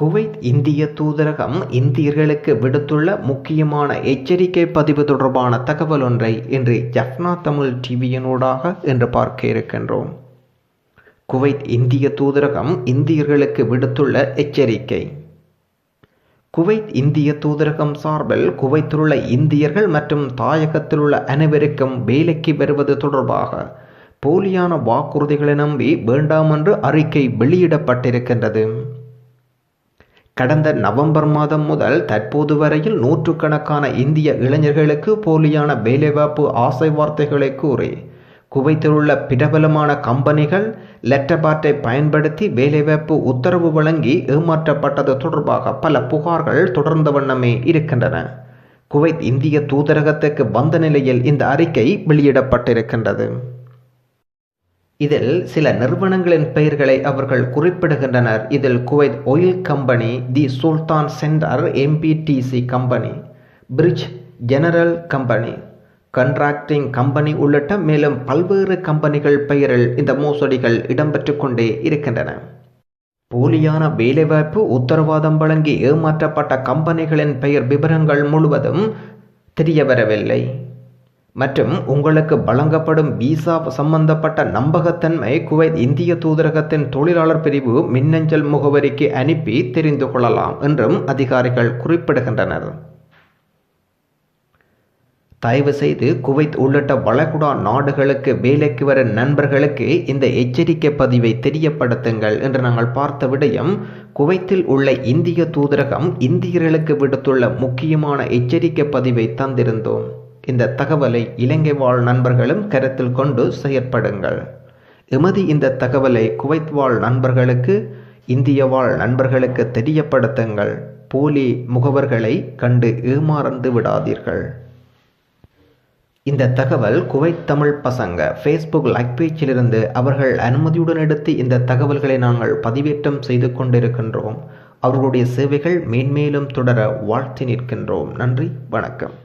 Kuwait இந்திய தூதரகம் இந்தியர்களுக்கு விடுத்துள்ள முக்கியமான எச்சரிக்கை பதிவு தொடர்பான தகவல் ஒன்றை இன்று ஜஃப்னா தமிழ் டிவியினூடாக என்று பார்க்க இருக்கின்றோம். குவைத் இந்திய தூதரகம் இந்தியர்களுக்கு விடுத்துள்ள எச்சரிக்கை. குவைத் இந்திய தூதரகம் சார்பில் குவைத்திலுள்ள இந்தியர்கள் மற்றும் தாயகத்திலுள்ள அனைவருக்கும் வேலைக்கு வருவது தொடர்பாக போலியான வாக்குறுதிகளை நம்பி வேண்டாம் என்று அறிக்கை வெளியிடப்பட்டிருக்கின்றது. கடந்த நவம்பர் மாதம் முதல் தற்போது வரையில் நூற்றுக்கணக்கான இந்திய இளைஞர்களுக்கு போலியான வேலைவாய்ப்பு ஆசை வார்த்தைகளை கூறி குவைத்தில் உள்ள பிரபலமான கம்பெனிகள் லெட்டபாட்டை பயன்படுத்தி வேலைவாய்ப்பு உத்தரவு வழங்கி ஏமாற்றப்பட்டது தொடர்பாக பல புகார்கள் தொடர்ந்த வண்ணமே இருக்கின்றன. குவைத் இந்திய தூதரகத்துக்கு வந்த நிலையில் இந்த அறிக்கை வெளியிடப்பட்டிருக்கின்றது. இதில் சில நிறுவனங்களின் பெயர்களை அவர்கள் குறிப்பிடுகின்றனர். இதில் Kuwait Oil Company the Sultan Center MPDC company bridge general company contracting company உள்ளிட்ட மேலும் பல்வேறு கம்பெனிகள் பெயரில் இந்த மோசடிகள் இடம்பெற்று கொண்டே இருக்கின்றன. போலியான வேலைவாய்ப்பு உத்தரவாதம் வழங்கி ஏமாற்றப்பட்ட கம்பெனிகளின் பெயர் விவரங்கள் முழுவதும் தெரியவரவில்லை. மற்றும் உங்களுக்கு வழங்கப்படும் விசா சம்பந்தப்பட்ட நம்பகத்தன்மை குவைத் இந்திய தூதரகத்தின் தொழிலாளர் பிரிவு மின்னஞ்சல் முகவரிக்கு அனுப்பி தெரிந்து கொள்ளலாம் என்றும் அதிகாரிகள் குறிப்பிடுகின்றனர். தயவு செய்து குவைத் உள்ளிட்ட வளைகுடா நாடுகளுக்கு வேலைக்கு வர நண்பர்களுக்கு இந்த எச்சரிக்கை பதிவை தெரியப்படுத்துங்கள் என்று நாங்கள் பார்த்த விடயம் குவைத்தில் உள்ள இந்திய தூதரகம் இந்தியர்களுக்கு விடுத்துள்ள முக்கியமான எச்சரிக்கை பதிவை தந்திருந்தோம். இந்த தகவலை இலங்கை வாழ் நண்பர்களும் கருத்தில் கொண்டு செயற்படுங்கள். எமது இந்த தகவலை குவைத் வாழ் நண்பர்களுக்கு இந்திய வாழ் நண்பர்களுக்கு தெரியப்படுத்துங்கள். போலி முகவர்களை கண்டு ஏமாறந்து விடாதீர்கள். இந்த தகவல் குவைத் தமிழ் பசங்க ஃபேஸ்புக் லைக் பேஜிலிருந்து அவர்கள் அனுமதியுடன் எடுத்து இந்த தகவல்களை நாங்கள் பதிவேற்றம் செய்து கொண்டிருக்கின்றோம். அவர்களுடைய சேவைகள் மேன்மேலும் தொடர வாழ்த்தி நிற்கின்றோம். நன்றி வணக்கம்.